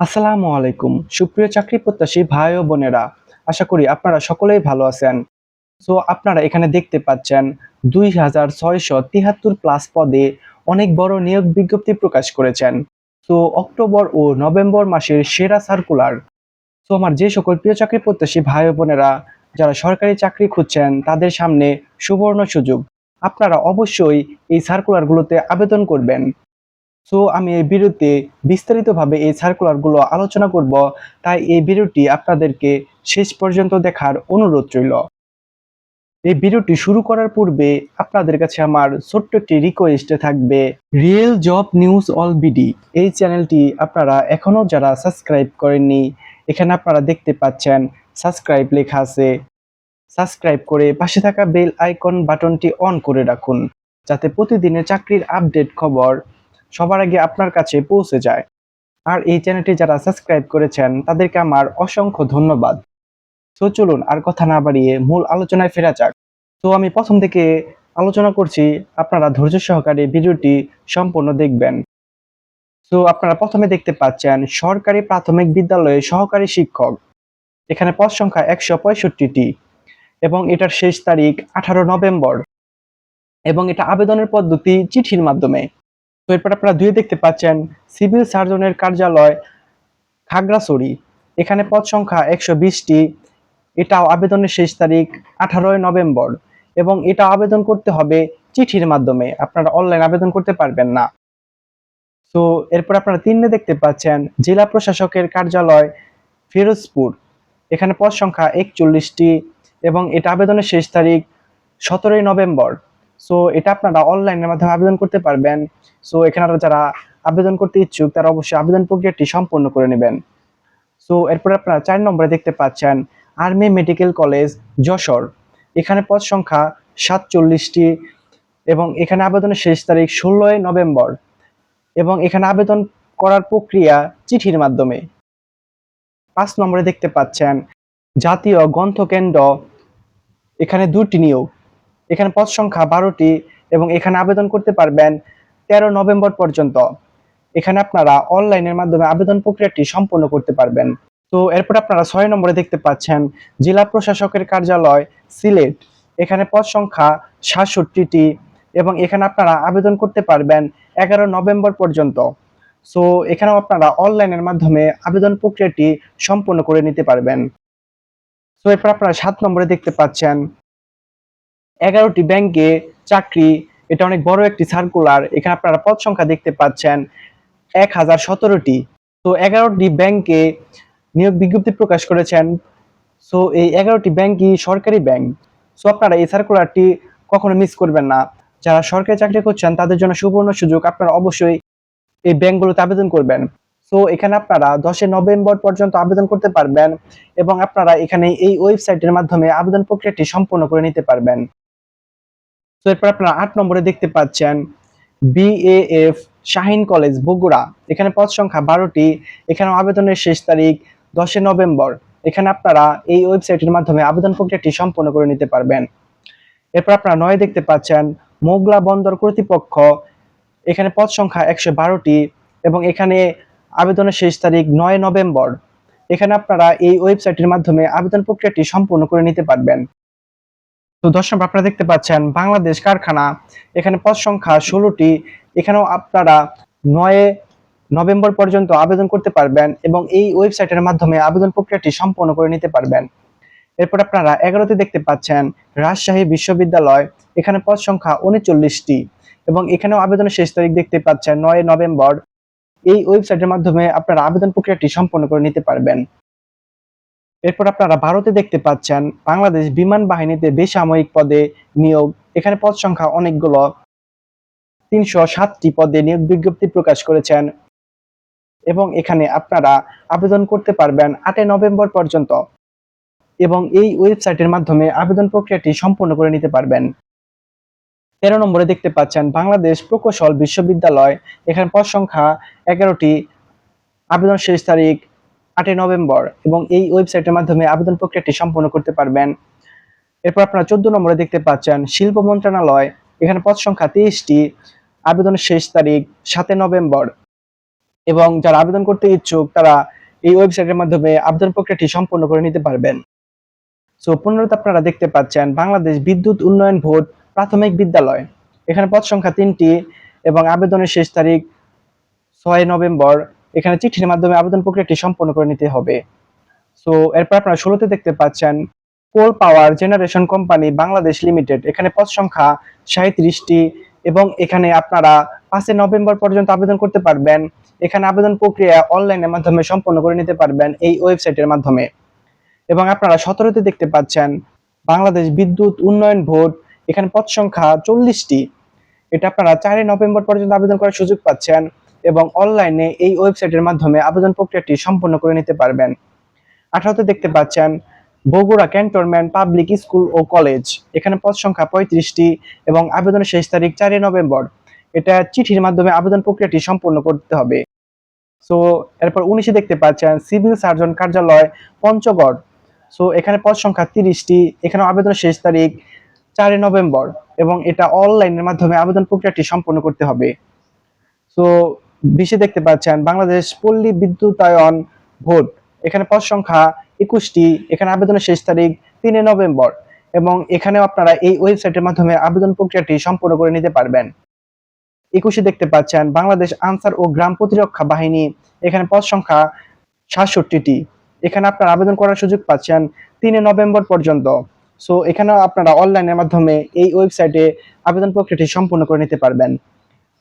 আসসালামু আলাইকুম। সুপ্রিয় চাকরি প্রত্যাশী ভাই ও বোনেরা, আশা করি আপনারা সকলেই ভালো আছেন। সো আপনারা এখানে দেখতে পাচ্ছেন দুই হাজার ছয়শো তিহাত্তর প্লাস পদে অনেক বড় নিয়োগ বিজ্ঞপ্তি প্রকাশ করেছেন। সো অক্টোবর ও নভেম্বর মাসের সেরা সার্কুলার সো আমার যে সকল প্রিয় চাকরি প্রত্যাশী ভাই ও বোনেরা, যারা সরকারি চাকরি খুঁজছেন, তাদের সামনে সুবর্ণ সুযোগ। আপনারা অবশ্যই এই সার্কুলারগুলোতে আবেদন করবেন। সো আমি এই ভিডিওতে বিস্তারিতভাবে এই সার্কুলারগুলো আলোচনা করব। তাই এই ভিডিওটি আপনাদেরকে শেষ পর্যন্ত দেখার অনুরোধ রইল। এই ভিডিওটি শুরু করার পূর্বে আপনাদের কাছে আমার ছোট্ট একটি রিকোয়েস্ট থাকবে। Real job news all B D এই চ্যানেলটি আপনারা এখনও যারা সাবস্ক্রাইব করেননি, এখানে আপনারা দেখতে পাচ্ছেন সাবস্ক্রাইব লেখা আছে। সাবস্ক্রাইব করে পাশে থাকা বেল আইকন বাটনটি অন করে রাখুন, যাতে প্রতিদিনের চাকরির আপডেট খবর সবার আগে আপনার কাছে পৌঁছে যায়। আর এই চ্যানেলটি যারা সাবস্ক্রাইব করেছেন, তাদেরকে আমার অসংখ্য ধন্যবাদ। তো চলুন আর কথা না বাড়িয়ে মূল আলোচনায় ফেরা যাক। তো আমি প্রথম থেকে আলোচনা করছি, আপনারা ধৈর্য সহকারে ভিডিওটি সম্পূর্ণ দেখবেন। তো আপনারা প্রথমে দেখতে পাচ্ছেন, সরকারি প্রাথমিক বিদ্যালয়ে সহকারী শিক্ষক। এখানে পদ সংখ্যা একশো পঁয়ষট্টিটি এবং এটার শেষ তারিখ আঠারো নভেম্বর। এবং এটা আবেদনের পদ্ধতি চিঠির মাধ্যমে। তো এরপর আপনারা দুই দেখতে পাচ্ছেন সিভিল সার্জনের কার্যালয় খাগড়াছড়ি। এখানে পদ সংখ্যা একশো বিশটি। এটাও আবেদনের শেষ তারিখ আঠারোই নভেম্বর এবং এটা আবেদন করতে হবে চিঠির মাধ্যমে। আপনারা অনলাইন আবেদন করতে পারবেন না। তো এরপর আপনারা তিনে দেখতে পাচ্ছেন জেলা প্রশাসকের কার্যালয় ফিরোজপুর। এখানে পদ সংখ্যা একচল্লিশটি এবং এটা আবেদনের শেষ তারিখ সতেরোই নভেম্বর। সো এটা আপনারা অনলাইনের মাধ্যমে আবেদন করতে পারবেন। সো এখানে যারা আবেদন করতে ইচ্ছুক, তারা অবশ্যই আবেদন প্রক্রিয়াটি সম্পন্ন করে নেবেন। সো এরপর আপনারা চার নম্বরে দেখতে পাচ্ছেন আর্মি মেডিকেল কলেজ যশোর। এখানে পদ সংখ্যা সাতচল্লিশটি এবং এখানে আবেদনের শেষ তারিখ ষোলোই নভেম্বর এবং এখানে আবেদন করার প্রক্রিয়া চিঠির মাধ্যমে। পাঁচ নম্বরে দেখতে পাচ্ছেন, জাতীয় গ্রন্থকেন্দ্র, এখানে দুটি নিয়োগ। এখানে পদ সংখ্যা বারোটি এবং এখানে আবেদন করতে পারবেন তেরো নভেম্বর পর্যন্ত। এখানে আপনারা অনলাইনের মাধ্যমে আবেদন প্রক্রিয়াটি সম্পন্ন করতে পারবেন। তো এরপর আপনারা ছয় নম্বরে দেখতে পাচ্ছেন, জেলা প্রশাসকের কার্যালয়, সিলেট। এখানে পদ সংখ্যা সাতষট্টিটি এবং এখানে আপনারা আবেদন করতে পারবেন এগারো নভেম্বর পর্যন্ত। সো এখানেও আপনারা অনলাইনের মাধ্যমে আবেদন প্রক্রিয়াটি সম্পন্ন করে নিতে পারবেন। তো এরপর আপনারা সাত নম্বরে দেখতে পাচ্ছেন এগারোটি ব্যাংকে চাকরি, এটা অনেক বড় একটি সার্কুলার এখানে আপনারা পদ সংখ্যা দেখতে পাচ্ছেন, এক হাজার সতেরোটি। তো এগারোটি ব্যাংকে নিয়োগ বিজ্ঞপ্তি প্রকাশ করেছেন সো এই এগারোটি ব্যাংকই সরকারি ব্যাংক সো আপনারা এই সার্কুলারটি কখনো মিস করবেন না। যারা সরকারি চাকরি করছেন, তাদের জন্য সুবর্ণ সুযোগ, আপনারা অবশ্যই এই ব্যাংকগুলোতে আবেদন করবেন। সো এখানে আপনারা দশই নভেম্বর পর্যন্ত আবেদন করতে পারবেন এবং আপনারা এখানে এই ওয়েবসাইটের মাধ্যমে আবেদন প্রক্রিয়াটি সম্পন্ন করে নিতে পারবেন। তো এরপর আপনারা আট নম্বরে দেখতে পাচ্ছেন বিএএফ শাহিন কলেজ বগুড়া। এখানে পদ সংখ্যা বারোটি। এখানে আবেদনের শেষ তারিখ দশই নভেম্বর। এখানে আপনারা এই ওয়েবসাইটের মাধ্যমে আবেদন প্রক্রিয়াটি সম্পন্ন করে নিতে পারবেন। এরপর আপনারা নয় দেখতে পাচ্ছেন মোগলা বন্দর কর্তৃপক্ষ। এখানে পদ সংখ্যা একশো বারোটি এবং এখানে আবেদনের শেষ তারিখ নয় নভেম্বর। এখানে আপনারা এই ওয়েবসাইটের মাধ্যমে আবেদন প্রক্রিয়াটি সম্পূর্ণ করে নিতে পারবেন। তো দর্শক, আপনারা দেখতে পাচ্ছেন বাংলাদেশ কারখানা। এখানে পদ সংখ্যা ষোলোটি। এখানেও আপনারা নয় নভেম্বর পর্যন্ত আবেদন করতে পারবেন এবং এই ওয়েবসাইটের মাধ্যমে আবেদন প্রক্রিয়াটি সম্পন্ন করে নিতে পারবেন। এরপর আপনারা এগারোতে দেখতে পাচ্ছেন রাজশাহী বিশ্ববিদ্যালয়। এখানে পদ সংখ্যা উনচল্লিশটি এবং এখানেও আবেদনের শেষ তারিখ দেখতে পাচ্ছেন নয় নভেম্বর। এই ওয়েবসাইটের মাধ্যমে আপনারা আবেদন প্রক্রিয়াটি সম্পন্ন করে নিতে পারবেন। এরপর আপনারা ভারতে দেখতে পাচ্ছেন বাংলাদেশ বিমান বাহিনীতে বেসামরিক পদে নিয়োগ। এখানে পদ সংখ্যা অনেকগুলো। তিনশো সাতটি পদে নিয়োগ বিজ্ঞপ্তি প্রকাশ করেছেন। এবং এখানে আপনারা আবেদন করতে পারবেন আটই নভেম্বর পর্যন্ত। এবং এই ওয়েবসাইটের মাধ্যমে আবেদন প্রক্রিয়াটি সম্পূর্ণ করে নিতে পারবেন। তেরো নম্বরে দেখতে পাচ্ছেন বাংলাদেশ প্রকৌশল বিশ্ববিদ্যালয়। এখানে পদ সংখ্যা এগারোটি। আবেদন শেষ তারিখ আটই নভেম্বর এবং এই ওয়েবসাইটের মাধ্যমে আবেদন প্রক্রিয়াটি সম্পন্ন করতে পারবেন। এরপর আপনারা চোদ্দ নম্বরে দেখতে পাচ্ছেন, শিল্প মন্ত্রণালয়। এখানে পদ সংখ্যা তেইশটি, আবেদনের শেষ তারিখ সাতই নভেম্বর। এবং যারা আবেদন করতে ইচ্ছুক, তারা এই ওয়েবসাইটের মাধ্যমে আবেদন প্রক্রিয়াটি সম্পন্ন করে নিতে পারবেন। সো পুনরত আপনারা দেখতে পাচ্ছেন, বাংলাদেশ বিদ্যুৎ উন্নয়ন ভোট প্রাথমিক বিদ্যালয়। এখানে পদ সংখ্যা তিনটি এবং আবেদনের শেষ তারিখ ছয় নভেম্বর। এখানে চিঠির মাধ্যমে আবেদন প্রক্রিয়াটি সম্পন্ন করে নিতে হবে। সো এরপর আপনারা ষোলোতে দেখতে পাচ্ছেন, coal power generation company Bangladesh limited, এখানে পদ সংখ্যা সাঁত্রিশটি এবং এখানে আপনারা পাঁচই নভেম্বর পর্যন্ত আবেদন করতে পারবেন। এখানে আবেদন প্রক্রিয়া অনলাইনের মাধ্যমে সম্পন্ন করে নিতে পারবেন এই ওয়েবসাইটের মাধ্যমে। এবং আপনারা সতেরোতে দেখতে পাচ্ছেন, বাংলাদেশ বিদ্যুৎ উন্নয়ন বোর্ড, এখানে পদ সংখ্যা চল্লিশটি। এটা আপনারা চারই নভেম্বর পর্যন্ত আবেদন করার সুযোগ পাচ্ছেন। এবং অনলাইনে এই ওয়েবসাইটের মাধ্যমে আবেদন প্রক্রিয়াটি সম্পন্ন করে নিতে পারবেন। আঠারোতে দেখতে পাচ্ছেন, বগুড়া ক্যান্টনমেন্ট পাবলিক স্কুল ও কলেজ। এখানে পদ সংখ্যা পঁয়ত্রিশটি এবং আবেদনের শেষ তারিখ চারই নভেম্বর। এটা চিঠির মাধ্যমে আবেদন প্রক্রিয়াটি সম্পন্ন করতে হবে। সো, এরপর উনিশে দেখতে পাচ্ছেন, সিভিল সার্জন কার্যালয়, পঞ্চগড়। সো, এখানে পদ সংখ্যা তিরিশটি এখানে আবেদনের শেষ তারিখ চারই নভেম্বর এবং এটা অনলাইনের মাধ্যমে আবেদন প্রক্রিয়াটি সম্পন্ন করতে হবে। সো বিশে দেখতে পাচ্ছেন বাংলাদেশ পল্লী বিদ্যুতায়ন ভোট এখানে পদ সংখ্যা একুশটি, এখানে আবেদনের শেষ তারিখ তিনে নভেম্বর এবং এখানেও আপনারা এই ওয়েবসাইটের মাধ্যমে আবেদন প্রক্রিয়াটি সম্পন্ন করে নিতে পারবেন। একুশে দেখতে পাচ্ছেন বাংলাদেশ আনসার ও গ্রাম প্রতিরক্ষা বাহিনী। এখানে পদ সংখ্যা সাতষট্টিটি। এখানে আপনারা আবেদন করার সুযোগ পাচ্ছেন তিনে নভেম্বর পর্যন্ত। সো এখানেও আপনারা অনলাইনের মাধ্যমে এই ওয়েবসাইটে আবেদন প্রক্রিয়াটি সম্পূর্ণ করে নিতে পারবেন।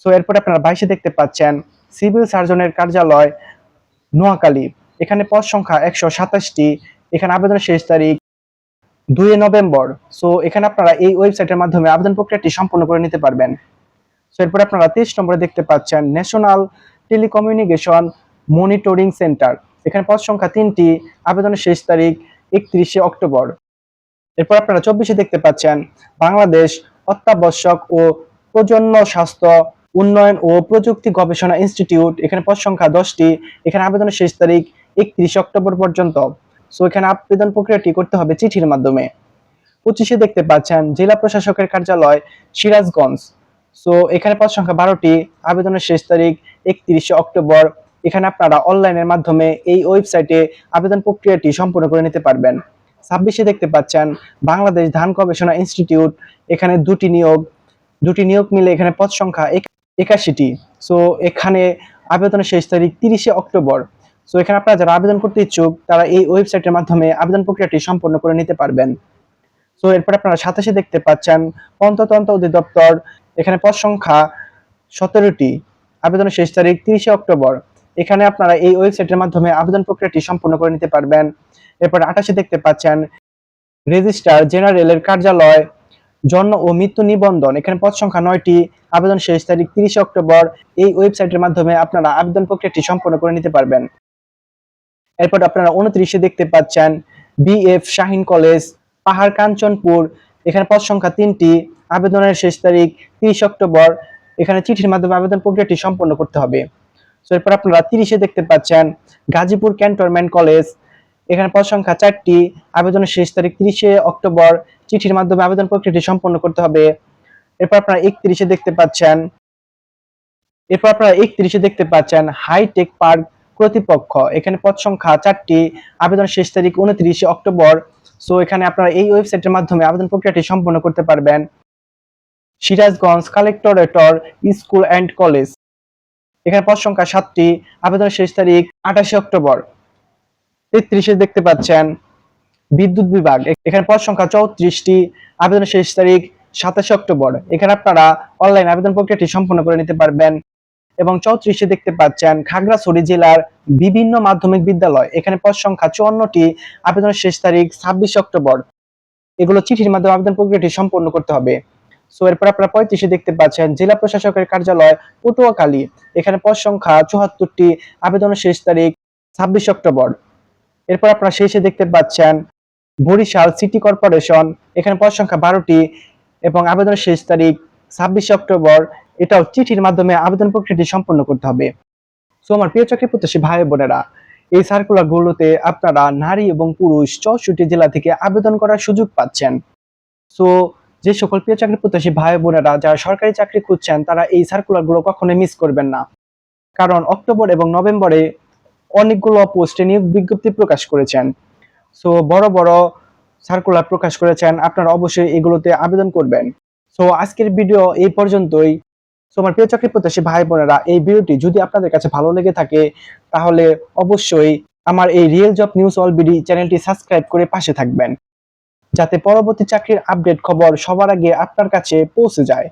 সো এরপরে আপনারা বাইশে দেখতে পাচ্ছেন, সিভিল সার্জনের কার্যালয় নোয়াখালী। এখানে পদ সংখ্যা একশো সাতাশটি। এখানে আবেদনের শেষ তারিখ দুই নভেম্বর। সো এখানে আপনারা এই ওয়েবসাইটের মাধ্যমে আবেদন প্রক্রিয়াটি সম্পন্ন করে নিতে পারবেন। সো এরপরে আপনারা তেইশ নম্বরে দেখতে পাচ্ছেন, ন্যাশনাল টেলিকমিউনিকেশন মনিটরিং সেন্টার। এখানে পদ সংখ্যা তিনটি, আবেদনের শেষ তারিখ একত্রিশে অক্টোবর। এরপর আপনারা চব্বিশে দেখতে পাচ্ছেন, বাংলাদেশ অত্যাবশ্যক ও প্রজন্ম স্বাস্থ্য উন্নয়ন ও প্রযুক্তি গবেষণা ইনস্টিটিউট, এখানে পদ সংখ্যা দশটি, এখানে আবেদনের শেষ তারিখ একত্রিশ অক্টোবর পর্যন্ত। সো এখানে আবেদন প্রক্রিয়াটি করতে হবে চিঠির মাধ্যমে। পঁচিশে দেখতে পাচ্ছেন, জেলা প্রশাসকের কার্যালয় সিরাজগঞ্জ। সো এখানে পদ সংখ্যা বারোটি, আবেদনের শেষ তারিখ একত্রিশে অক্টোবর। এখানে আপনারা অনলাইনের মাধ্যমে এই ওয়েবসাইটে আবেদন প্রক্রিয়াটি সম্পূর্ণ করে নিতে পারবেন। ছাব্বিশে দেখতে পাচ্ছেন, বাংলাদেশ ধান গবেষণা ইনস্টিটিউট, এখানে দুটি নিয়োগ। দুটি নিয়োগ মিলে এখানে পদ সংখ্যা একাশিটি। সো এখানে আবেদনের শেষ তারিখ তিরিশে অক্টোবর। সো এখানে আপনারা যারা আবেদন করতে ইচ্ছুক, তারা এই ওয়েবসাইটের মাধ্যমে আবেদন প্রক্রিয়াটি সম্পন্ন করে নিতে পারবেন। সো এরপর আপনারা সাতাশে দেখতে পাচ্ছেন, পঞ্চতন্ত্র অধিদপ্তর, এখানে পদ সংখ্যা সতেরোটি। আবেদনের শেষ তারিখ তিরিশে অক্টোবর। এখানে আপনারা এই ওয়েবসাইটের মাধ্যমে আবেদন প্রক্রিয়াটি সম্পন্ন করে নিতে পারবেন। এরপর আঠাশে দেখতে পাচ্ছেন, রেজিস্ট্রার জেনারেলের কার্যালয় জন্ম ও মৃত্যু নিবন্ধন। এখানে পদ সংখ্যা নয়টি। আবেদন শেষ তারিখ তিরিশে অক্টোবর। এই ওয়েবসাইটের মাধ্যমে আপনারা আবেদন প্রক্রিয়াটি সম্পন্ন করে নিতে পারবেন। এরপর আপনারা উনত্রিশে দেখতে পাচ্ছেন বিএফ শাহিন কলেজ, পাহাড় কাঞ্চনপুর। এখানে পদ সংখ্যা তিনটি। আবেদনের শেষ তারিখ তিরিশ অক্টোবর। এখানে চিঠির মাধ্যমে আবেদন প্রক্রিয়াটি সম্পন্ন করতে হবে। তো এরপর আপনারা তিরিশে দেখতে পাচ্ছেন গাজীপুর ক্যান্টনমেন্ট কলেজ। এখানে পদ সংখ্যা চারটি। আবেদনের শেষ তারিখ তিরিশে অক্টোবর। চিঠির মাধ্যমে আবেদন প্রক্রিয়াটি সম্পন্ন করতে হবে। এরপর আপনারা একত্রিশে দেখতে পাচ্ছেন, এরপর আপনারা একত্রিশে দেখতে পাচ্ছেন, হাইটেক পার্ক কর্তৃপক্ষ। এখানে পদ সংখ্যা চারটি, আবেদন শেষ তারিখ উনত্রিশে অক্টোবর। সো, এখানে আপনারা এই ওয়েবসাইটের মাধ্যমে আবেদন প্রক্রিয়াটি সম্পন্ন করতে পারবেন। Sirajganj collectorate school and college. এখানে পদ সংখ্যা সাতটি, আবেদন শেষ তারিখ আঠাশে অক্টোবর। তেত্রিশে দেখতে পাচ্ছেন বিদ্যুৎ বিভাগ। এখানে পদ সংখ্যা চৌত্রিশটি, আবেদনের শেষ তারিখ সাতাশে অক্টোবর। এখানে আপনারা অনলাইন আবেদন প্রক্রিয়াটি সম্পন্ন করে নিতে পারবেন এবং চৌত্রিশে দেখতে পাচ্ছেন খাগড়াছড়ি জেলার বিভিন্ন মাধ্যমিক বিদ্যালয়। এখানে পদ সংখ্যা চুয়ান্নটি, আবেদনের শেষ তারিখ ছাব্বিশে অক্টোবর। এগুলো চিঠির মাধ্যমে আবেদন প্রক্রিয়াটি সম্পন্ন করতে হবে। সো, এরপর আপনারা পঁয়ত্রিশে দেখতে পাচ্ছেন জেলা প্রশাসকের কার্যালয় পটুয়াখালী। এখানে পদ সংখ্যা চুয়াত্তরটি, আবেদনের শেষ তারিখ ছাব্বিশ অক্টোবর। এরপর আপনারা শেষে দেখতে পাচ্ছেন বরিশাল সিটি কর্পোরেশন, এখানে পদ সংখ্যা বারোটি এবং আবেদনের শেষ তারিখ ছাব্বিশে অক্টোবর। এটাও চিঠির মাধ্যমে আবেদন প্রক্রিয়াটি সম্পন্ন করতে হবে। সো আমার প্রিয় চাকরি প্রত্যাশী ভাই বোনেরা, এই সার্কুলার গুলোতে আপনারা নারী এবং পুরুষ চৌষট্টি জেলা থেকে আবেদন করার সুযোগ পাচ্ছেন। সো যে সকল প্রিয় চাকরি প্রত্যাশী ভাই বোনেরা, যারা সরকারি চাকরি খুঁজছেন, তারা এই সার্কুলারগুলো কখনোই মিস করবেন না। কারণ অক্টোবর এবং নভেম্বরে অনেকগুলো পোস্টে নিয়োগ বিজ্ঞপ্তি প্রকাশ করেছেন। সো বড় বড় সার্কুলার প্রকাশ করেছেন, আপনারা অবশ্যই এগুলোতে আবেদন করবেন। সো আজকের ভিডিও এই পর্যন্তই। সো আমার প্রিয় চাকরি প্রত্যাশী ভাই বোনেরা, এই ভিডিওটি যদি আপনাদের কাছে ভালো লেগে থাকে, তাহলে অবশ্যই আমার এই real job news all B D চ্যানেলটি সাবস্ক্রাইব করে পাশে থাকবেন। যাতে পরবর্তী চাকরির আপডেট খবর সবার আগে আপনার কাছে পৌঁছে যায়।